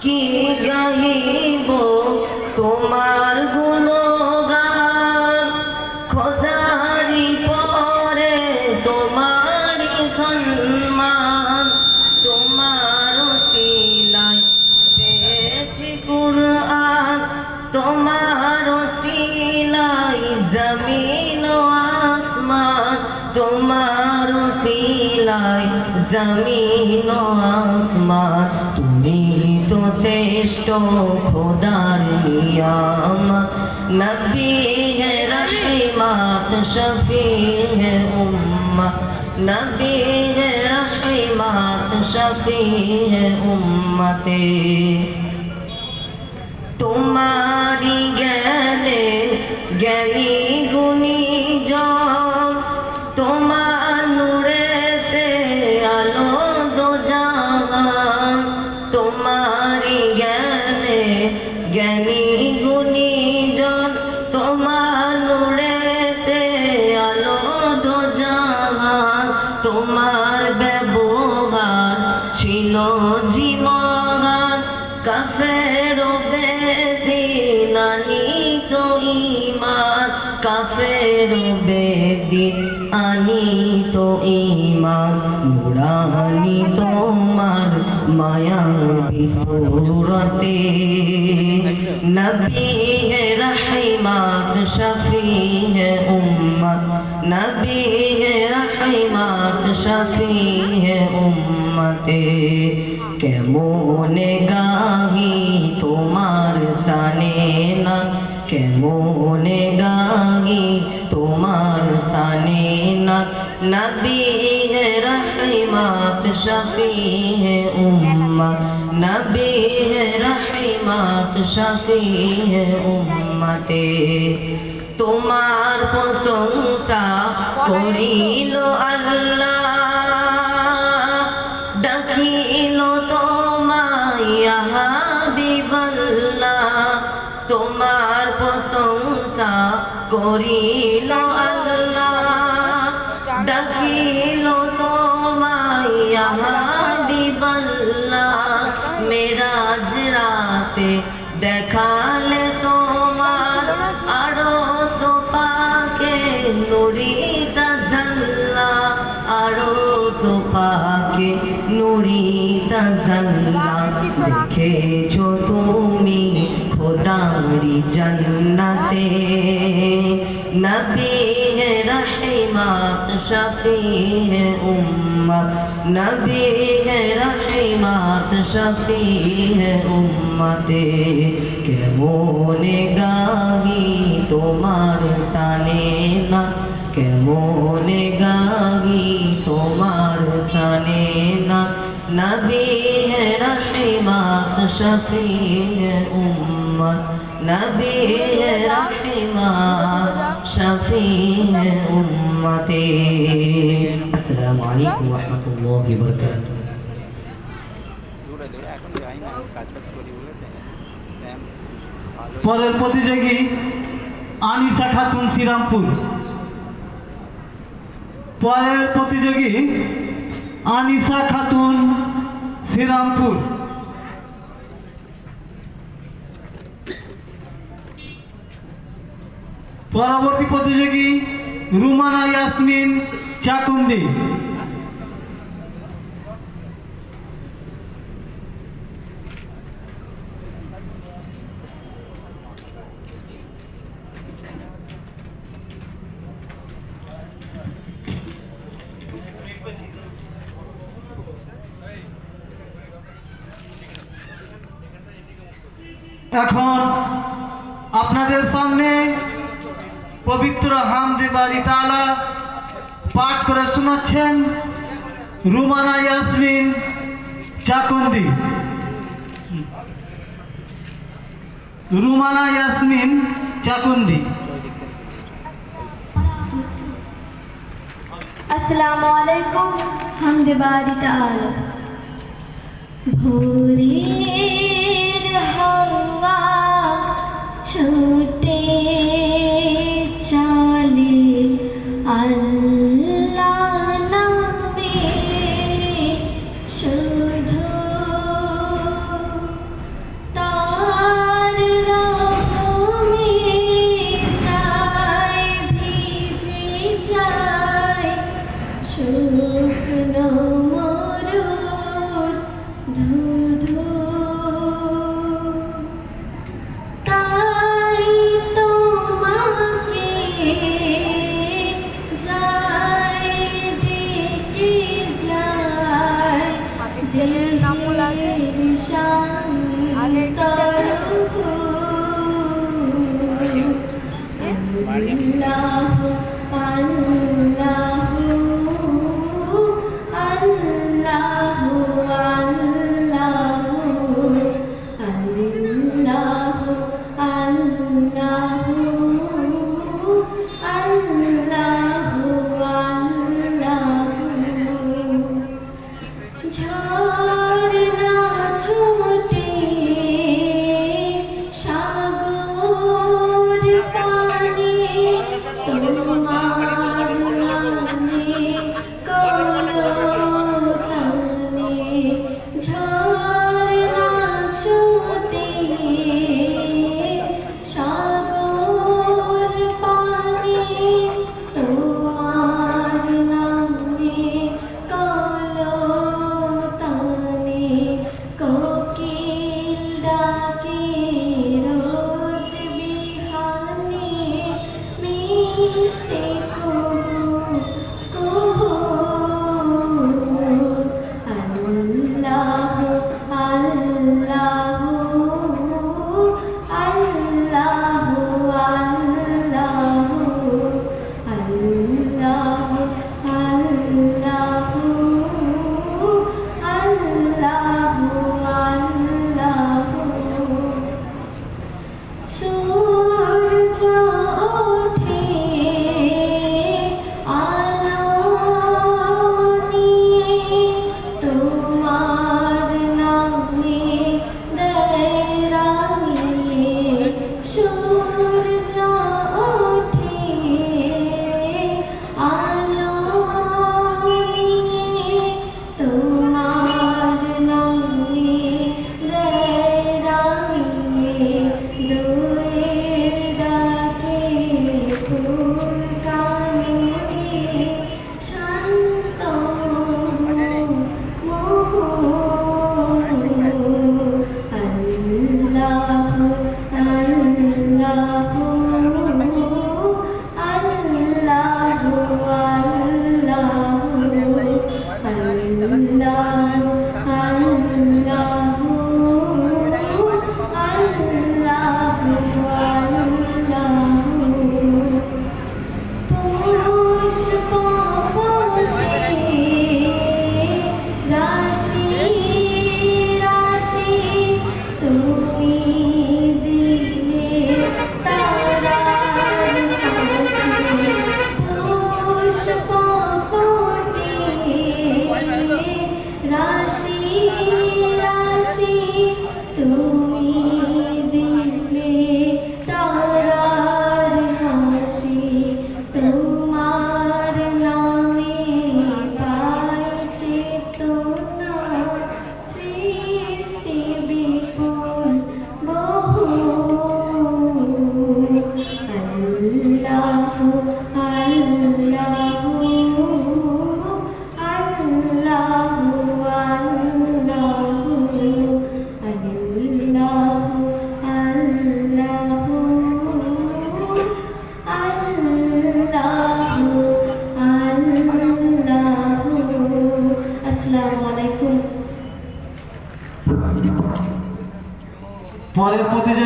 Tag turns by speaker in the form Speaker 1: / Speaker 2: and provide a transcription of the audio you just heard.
Speaker 1: কি গাহিব? তোমার গুণগান খোদারি পরে তোমারি সম্মান তোমার সিলাই পেয়েছি কুরআন। তোমার সিলাই জমিন আসমান। তোমার সিলাই জমিন আসমান। শ্রেষ্ঠ খোদার নিয়ামত নবী হে রহিমাত শফি হে উম্মা। নবী হে রহিমাত শফি হে উম্মতে। তোমারি গেলে গেলি গুণী তোমার ব্যবহার ছিল জীবন। কাফের বেদিনানি তো ইমান কাফের বেদিন আনি তো ইমান নুরানি তোমার মায়া বিসুরতে নবী হে রহমাত, শফি হে উম্মত। নবী উম্মতে, কেমনে গাহি তোমার সানে না? কেমনে গাহি তোমার সানে না? নবী রহমাত, শফি হে উম্মত। নবী রহমাত, শফি উম্মতে। তোমার প্রশংসা করিল আল্লাহ। প্রশংসা করিল আল্লাহ। ডাকিল তোমায় হাবিবাল্লাহ মেরাজ রাতে দেখালে তোমার আরও সোপাকে নুরি তাজাল্লা আরও সোপাকে নুরি তাজাল্লা দেখেছ তুমি খোদারি জন্নতে। নবী হে রহমাত শফি হে উম্মত। নবী হে রহমাত শফি হে উম্মতে। কেমনে গাহি তোমার সানে না? কেমনে গাহি তোমার সানে নবী হে রহমাত শফি উম্মত। নবী হে রহমাত শফি উম্মতে। আসসালামু আলাইকুম ওয়া
Speaker 2: পরের প্রতিযোগী আনিসা খাতুন শ্রীরামপুর। পরের প্রতিযোগী আনিসা খাতুন শ্রীরামপুর। পরবর্তী প্রতিযোগী রুমানা ইয়াসমিন চাকুন্দি এখন আপনাদের সামনে পবিত্র হামদে বাড়ি তালা পাঠ করে শোনাচ্ছেন রুমানা ইয়াসমিন চাকুন্দি। রুমানা ইয়াসমিন চাকুন্দি।
Speaker 3: আসসালামু আলাইকুম হামদে বাড়ি তাআলা ভোরের 偷偷